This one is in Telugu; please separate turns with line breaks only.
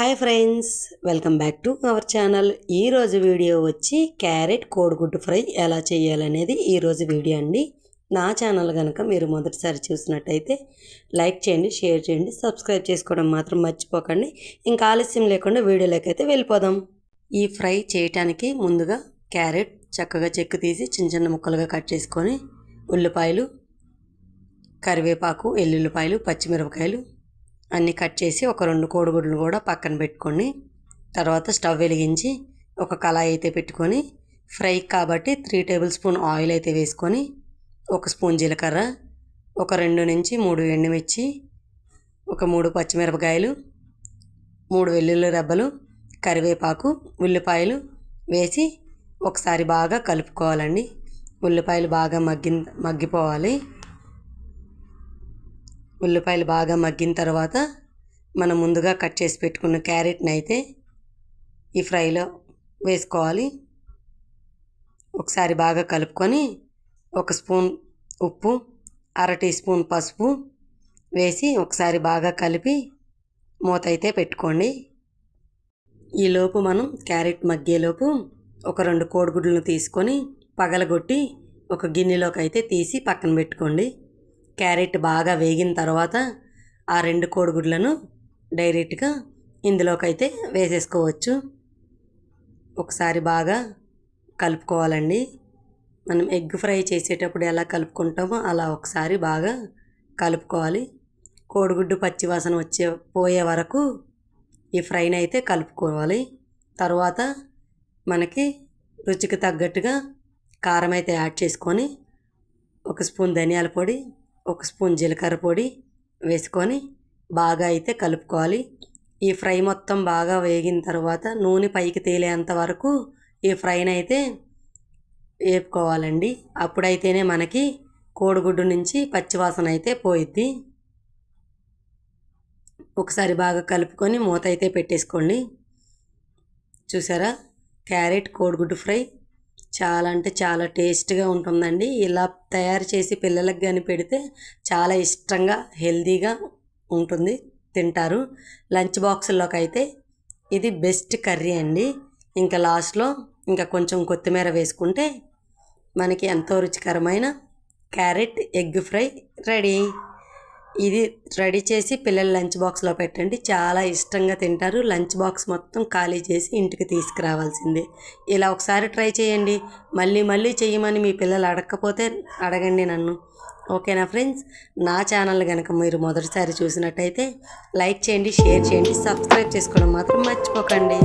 hi friends welcome back to our channel ఈరోజు వీడియో వచ్చి క్యారెట్ కోడిగుడ్డు ఫ్రై ఎలా చేయాలనేది ఈరోజు వీడియో అండి నా ఛానల్ కనుక మీరు మొదటిసారి చూసినట్టయితే లైక్ చేయండి షేర్ చేయండి సబ్స్క్రైబ్ చేసుకోవడం మాత్రం మర్చిపోకండి ఇంకా ఆలస్యం లేకుండా వీడియోలోకి అయితే వెళ్ళిపోదాం ఈ ఫ్రై చేయటానికి ముందుగా క్యారెట్ చక్కగా చెక్కు తీసి చిన్న చిన్న ముక్కలుగా కట్ చేసుకొని ఉల్లిపాయలు కరివేపాకు ఎల్లుల్లిపాయలు పచ్చిమిరపకాయలు అన్నీ కట్ చేసి ఒక రెండు కోడిగుడ్లు కూడా పక్కన పెట్టుకొని తర్వాత స్టవ్ వెలిగించి ఒక కళాయి అయితే పెట్టుకొని ఫ్రై కాబట్టి త్రీ టేబుల్ స్పూన్ ఆయిల్ అయితే వేసుకొని ఒక స్పూన్ జీలకర్ర ఒక రెండు నుంచి మూడు ఎండుమిర్చి ఒక మూడు పచ్చిమిరపకాయలు మూడు వెల్లుల్లి రెబ్బలు కరివేపాకు ఉల్లిపాయలు వేసి ఒకసారి బాగా కలుపుకోవాలండి ఉల్లిపాయలు బాగా మగ్గి మగ్గిపోవాలి ఉల్లిపాయలు బాగా మగ్గిన తర్వాత మనం ముందుగా కట్ చేసి పెట్టుకున్న క్యారెట్ని అయితే ఈ ఫ్రైలో వేసుకోవాలి ఒకసారి బాగా కలుపుకొని ఒక స్పూన్ ఉప్పు అర టీ స్పూన్ పసుపు వేసి ఒకసారి బాగా కలిపి మూత అయితే పెట్టుకోండి ఈలోపు మనం క్యారెట్ మగ్గేలోపు ఒక రెండు కోడిగుడ్లను తీసుకొని పగలగొట్టి ఒక గిన్నెలోకి అయితే తీసి పక్కన పెట్టుకోండి క్యారెట్ బాగా వేగిన తర్వాత ఆ రెండు కోడిగుడ్లను డైరెక్ట్గా ఇందులోకైతే వేసేసుకోవచ్చు ఒకసారి బాగా కలుపుకోవాలండి మనం ఎగ్ ఫ్రై చేసేటప్పుడు ఎలా కలుపుకుంటామో అలా ఒకసారి బాగా కలుపుకోవాలి కోడిగుడ్డు పచ్చివాసన వచ్చే పోయే వరకు ఈ ఫ్రైని అయితే కలుపుకోవాలి తర్వాత మనకి రుచికి తగ్గట్టుగా కారం అయితే యాడ్ చేసుకొని ఒక స్పూన్ ధనియాల పొడి ఒక స్పూన్ జీలకర్ర పొడి వేసుకొని బాగా అయితే కలుపుకోవాలి ఈ ఫ్రై మొత్తం బాగా వేగిన తర్వాత నూనె పైకి తేలేంత వరకు ఈ ఫ్రైని అయితే వేపుకోవాలండి అప్పుడైతేనే మనకి కోడిగుడ్డు నుంచి పచ్చివాసన అయితే పోయిద్ది ఒకసారి బాగా కలుపుకొని మూత అయితే పెట్టేసుకోండి చూసారా క్యారెట్ కోడిగుడ్డు ఫ్రై చాలా అంటే చాలా టేస్ట్గా ఉంటుందండి ఇలా తయారు చేసి పిల్లలకు కానీ పెడితే చాలా ఇష్టంగా హెల్దీగా ఉంటుంది తింటారు లంచ్ బాక్సుల్లోకి అయితే ఇది బెస్ట్ కర్రీ అండి ఇంకా లాస్ట్లో ఇంకా కొంచెం కొత్తిమీర వేసుకుంటే మనకి ఎంతో రుచికరమైన క్యారెట్ ఎగ్ ఫ్రై రెడీ ఇది రెడీ చేసి పిల్లలు లంచ్ బాక్స్లో పెట్టండి చాలా ఇష్టంగా తింటారు లంచ్ బాక్స్ మొత్తం ఖాళీ చేసి ఇంటికి తీసుకురావాల్సిందే ఇలా ఒకసారి ట్రై చేయండి మళ్ళీ మళ్ళీ చేయమని మీ పిల్లలు అడగకపోతే అడగండి నన్ను ఓకేనా ఫ్రెండ్స్ నా ఛానల్ కనుక మీరు మొదటిసారి చూసినట్టయితే లైక్ చేయండి షేర్ చేయండి సబ్స్క్రైబ్ చేసుకోవడం మాత్రం మర్చిపోకండి